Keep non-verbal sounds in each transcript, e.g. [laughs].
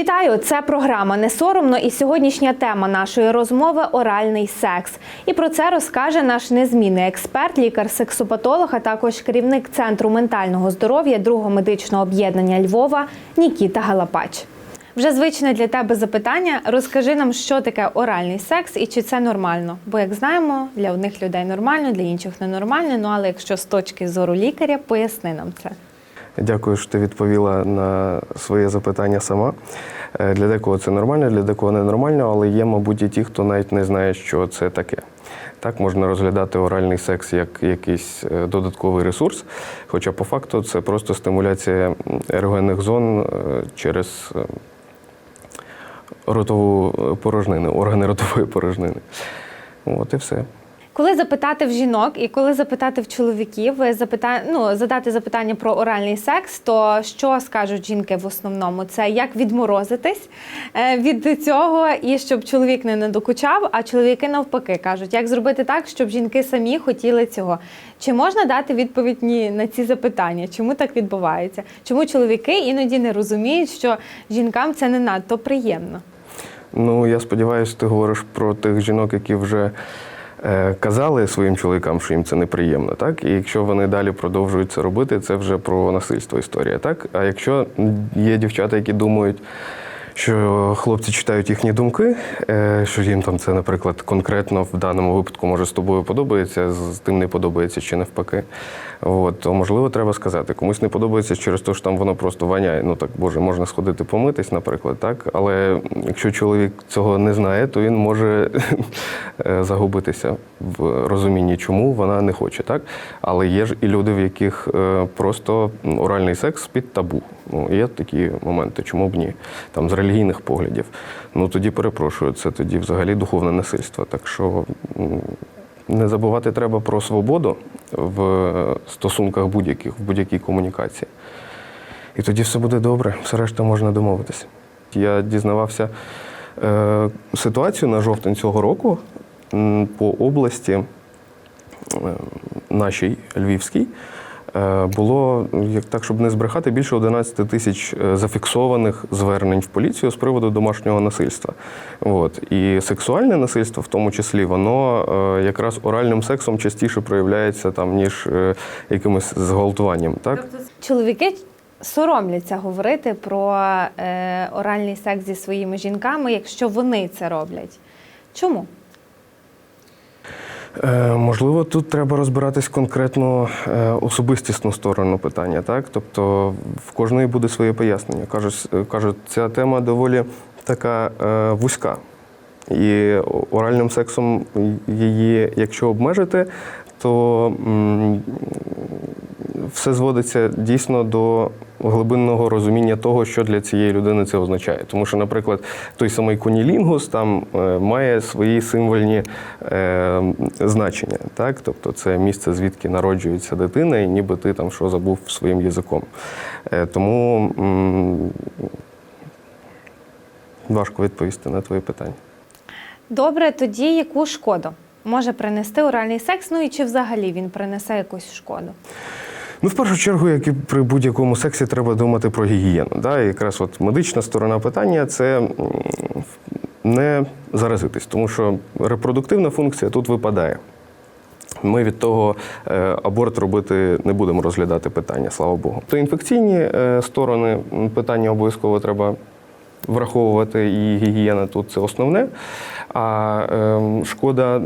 Вітаю! Це програма не соромно. І сьогоднішня тема нашої розмови оральний секс. І про це розкаже наш незмінний експерт, лікар-сексопатолог, а також керівник центру ментального здоров'я другого медичного об'єднання Львова Нікіта Галапач. Вже звичне для тебе запитання. Розкажи нам, що таке оральний секс і чи це нормально. Бо, як знаємо, для одних людей нормально, для інших ненормально. Ну але якщо з точки зору лікаря, поясни нам це. Дякую, що ти відповіла на своє запитання сама. Е, Для декого це нормально, для декого не нормально, але є, мабуть, і ті, хто навіть не знає, що це таке. Так можна розглядати оральний секс як якийсь е, додатковий ресурс, хоча по факту це просто стимуляція ерогенних зон е, через ротову порожнину, органи ротової порожнини. От і все. Коли запитати в жінок і коли запитати в чоловіків, запита... ну, задати запитання про оральний секс, то що скажуть жінки в основному? Це як відморозитись е, від цього, і щоб чоловік не надокучав, а чоловіки навпаки кажуть, як зробити так, щоб жінки самі хотіли цього. Чи можна дати відповідь ні на ці запитання? Чому так відбувається? Чому чоловіки іноді не розуміють, що жінкам це не надто приємно? Ну, я сподіваюся, ти говориш про тих жінок, які вже е, казали своїм чоловікам, що їм це неприємно, так? І якщо вони далі продовжують це робити, це вже про насильство історія, так? А якщо є дівчата, які думають, що хлопці читають їхні думки, е, що їм там це, наприклад, конкретно в даному випадку може з тобою подобається, з тим не подобається чи навпаки. От, то можливо треба сказати, комусь не подобається через те, що там воно просто воняє. Ну так боже, можна сходити помитись, наприклад, так. Але якщо чоловік цього не знає, то він може [laughs] е, загубитися в розумінні, чому вона не хоче, так. Але є ж і люди, в яких е, просто оральний секс під табу. Ну, є такі моменти, чому б ні? Там з релігійних поглядів. Ну тоді перепрошую, це тоді взагалі духовне насильство. Так що не забувати треба про свободу в стосунках будь-яких, в будь-якій комунікації. І тоді все буде добре, все решта можна домовитися. Я дізнавався е, ситуацію на жовтень цього року по області е, нашій Львівській. Е, Було, як так, щоб не збрехати, більше 11 тисяч е, зафіксованих звернень в поліцію з приводу домашнього насильства. От. І сексуальне насильство, в тому числі, воно е, якраз оральним сексом частіше проявляється там, ніж якимось зґвалтуванням. Так? Чоловіки соромляться говорити про е, оральний секс зі своїми жінками, якщо вони це роблять. Чому? Е, Можливо, тут треба розбиратись конкретно е, особистісну сторону питання, так? Тобто в кожної буде своє пояснення. Кажуть, е, кажуть, ця тема доволі така вузька. І оральним сексом її, якщо обмежити, то все зводиться дійсно до глибинного розуміння того, що для цієї людини це означає. Тому що, наприклад, той самий конілінгус там е, має свої символьні е, значення. Так? Тобто це місце, звідки народжується дитина, і ніби ти там що забув своїм язиком. Е, тому м, важко відповісти на твоє питання. Добре, тоді яку шкоду може принести оральний секс? Ну і чи взагалі він принесе якусь шкоду? Ну, в першу чергу, як і при будь-якому сексі, треба думати про гігієну. Да? І якраз от медична сторона питання це не заразитись, тому що репродуктивна функція тут випадає. Ми від того е, аборт робити не будемо розглядати питання, слава Богу. То інфекційні е, сторони питання обов'язково треба враховувати, і гігієна тут це основне. А е, шкода,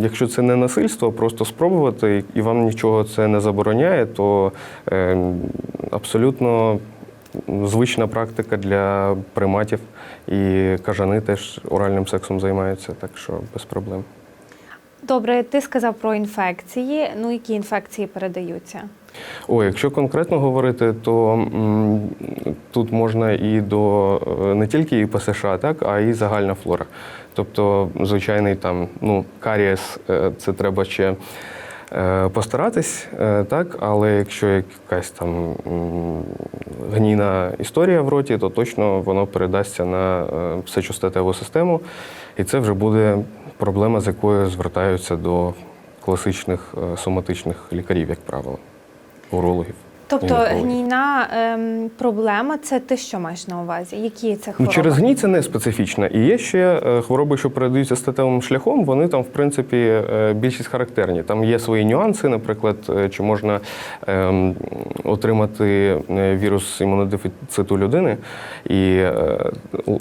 якщо це не насильство, просто спробувати, і вам нічого це не забороняє, то е, абсолютно звична практика для приматів. І кажани теж оральним сексом займаються, так що без проблем. Добре, ти сказав про інфекції. Ну, які інфекції передаються? О, якщо конкретно говорити, то м, тут можна і до е, не тільки і ПСШ, так, а і загальна флора. Тобто, звичайний там, ну, карієс, е, це треба ще е, постаратись, так, але якщо якась там гнійна історія в роті, то точно воно передасться на сечостатеву систему, і це вже буде проблема, з якою звертаються до класичних соматичних лікарів, як правило урологів. Тобто гнійна ем, проблема це ти що маєш на увазі? Які це Ну, через гній це не специфічна. І є ще е, хвороби, що передаються статевим шляхом. Вони там, в принципі, е, більшість характерні. Там є свої нюанси, наприклад, е, чи можна ем, отримати вірус імунодефіциту людини. І е,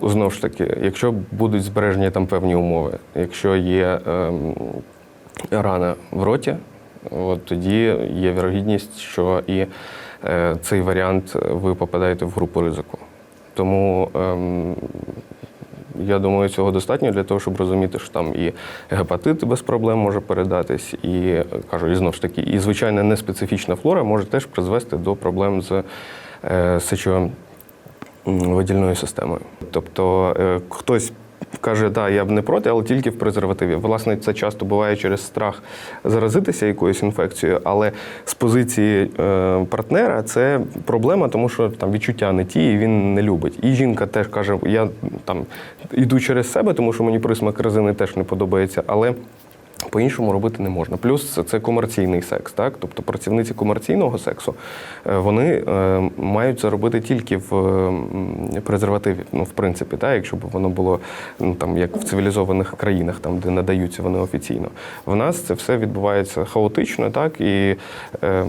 знову ж таки, якщо будуть збережені там певні умови, якщо є ем, рана в роті, от тоді є вірогідність, що і е, цей варіант е, ви попадаєте в групу ризику. Тому ем, я думаю, цього достатньо для того, щоб розуміти, що там і гепатит без проблем може передатись, і е, кажу, і знову ж таки, і звичайна неспецифічна флора може теж призвести до проблем з е, сечовидільною системою. Тобто е, хтось. Каже, так, я б не проти, але тільки в презервативі. Власне, це часто буває через страх заразитися якоюсь інфекцією, але з позиції е, партнера це проблема, тому що там відчуття не ті, і він не любить. І жінка теж каже: я там іду через себе, тому що мені присмак резини теж не подобається, але. По-іншому робити не можна. Плюс це, комерційний секс, так? Тобто працівниці комерційного сексу е, вони е, мають це робити тільки в презервативі. Ну, в принципі, так, якщо б воно було ну, там, як в цивілізованих країнах, там, де надаються вони офіційно. В нас це все відбувається хаотично, так, і е,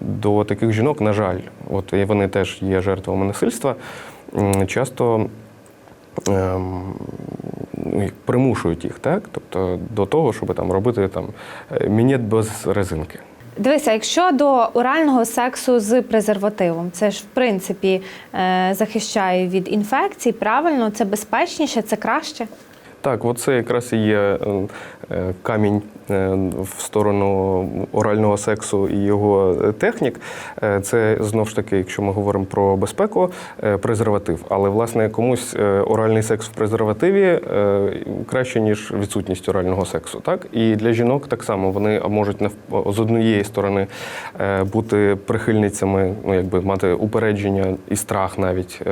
до таких жінок, на жаль, от і вони теж є жертвами насильства. Часто ем, примушують їх, так? Тобто до того, щоб там робити там е, мінет без резинки. Дивися, якщо до орального сексу з презервативом, це ж в принципі е, захищає від інфекцій, правильно, це безпечніше, це краще. Так, от це якраз і є е, е, камінь е, в сторону орального сексу і його технік. Це знов ж таки, якщо ми говоримо про безпеку, презерватив. Але власне комусь оральний секс в презервативі краще ніж відсутність орального сексу. Так і для жінок так само вони можуть з однієї сторони бути прихильницями, ну якби мати упередження і страх навіть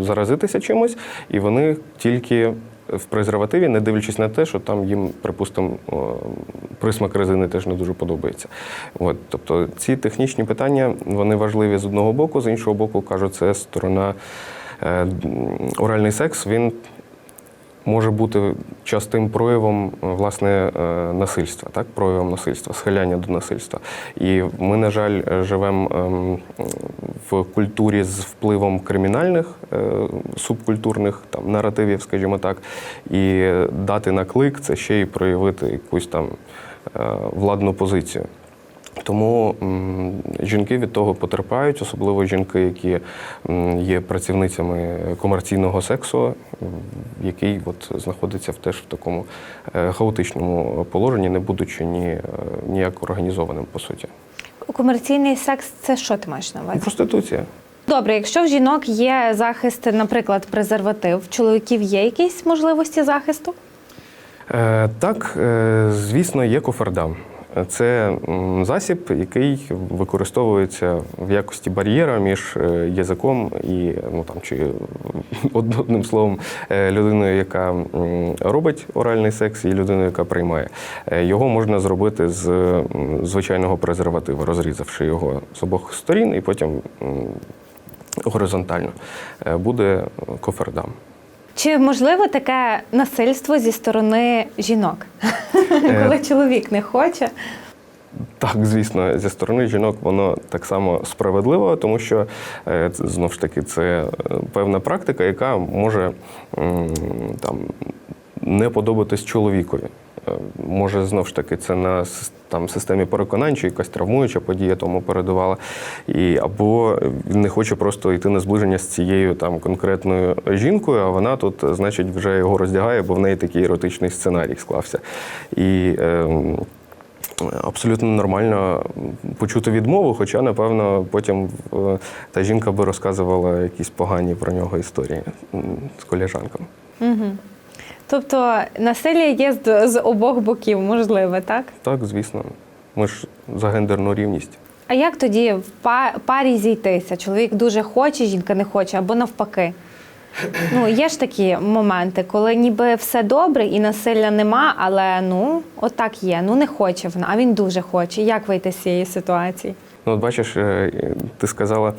заразитися чимось, і вони тільки в презервативі, не дивлячись на те, що там їм, припустимо, присмак резини теж не дуже подобається. От, тобто ці технічні питання вони важливі з одного боку, з іншого боку, кажу, це сторона е, оральний секс. Він може бути частим проявом е, власне е, насильства, так, проявом насильства, схиляння до насильства. І ми, на жаль, е, живемо ем, в культурі з впливом кримінальних субкультурних там наративів, скажімо так, і дати наклик це ще й проявити якусь там владну позицію. Тому жінки від того потерпають, особливо жінки, які є працівницями комерційного сексу, який от знаходиться в теж в такому е, хаотичному положенні, не будучи ні, е, ніяк організованим по суті. Комерційний секс це що ти маєш на увазі? Проституція. Добре, якщо в жінок є захист, наприклад, презерватив, в чоловіків є якісь можливості захисту? Е, Так, е, звісно, є кофердам. Це засіб, який використовується в якості бар'єра між е, язиком і ну там чи [laughs] одним словом е, людиною, яка робить оральний секс, і людиною, яка приймає. Е, Його можна зробити з звичайного презервативу, розрізавши його з обох сторін, і потім горизонтально буде кофердам. Чи можливо таке насильство зі сторони жінок, Е. [laughs] коли чоловік не хоче? Так, звісно, зі сторони жінок воно так само справедливо, тому що знову знов ж таки це е, певна практика, яка може там не подобатись чоловікові. Е, Може, знов ж таки, це на там, системі переконань, чи якась травмуюча подія тому передувала. І, або він не хоче просто йти на зближення з цією там конкретною жінкою, а вона тут, значить, вже його роздягає, бо в неї такий еротичний сценарій склався. І ем, Абсолютно нормально почути відмову, хоча, напевно, потім е, та жінка би розказувала якісь погані про нього історії з коліжанками. Тобто насилля є з, з обох боків, можливо, так? Так, звісно. Ми ж за гендерну рівність. А як тоді в па- парі зійтися? Чоловік дуже хоче, жінка не хоче, або навпаки. Ну, є ж такі моменти, коли ніби все добре і насилля нема, але ну, отак є. Ну не хоче вона, а він дуже хоче. Як вийти з цієї ситуації? Ну, от бачиш, е, ти сказала,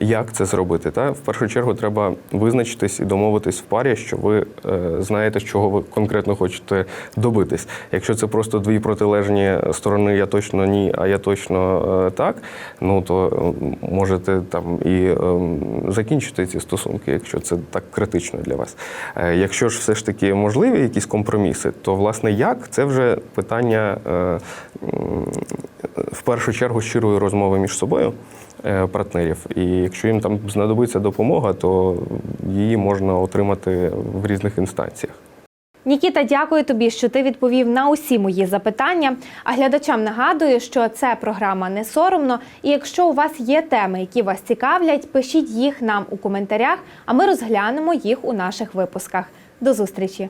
як це зробити. Та? В першу чергу треба визначитись і домовитись в парі, що ви е, знаєте, чого ви конкретно хочете добитись. Якщо це просто дві протилежні сторони, я точно ні, а я точно е, так, ну то можете там і закінчити ці стосунки, якщо це так критично для вас. Якщо ж все ж таки можливі якісь компроміси, то власне як це вже питання в першу чергу щирої розмови між собою. е, Партнерів, і якщо їм там знадобиться допомога, то її можна отримати в різних інстанціях. Нікіта, дякую тобі, що ти відповів на усі мої запитання. А глядачам нагадую, що це програма не соромно. І якщо у вас є теми, які вас цікавлять, пишіть їх нам у коментарях, а ми розглянемо їх у наших випусках. До зустрічі!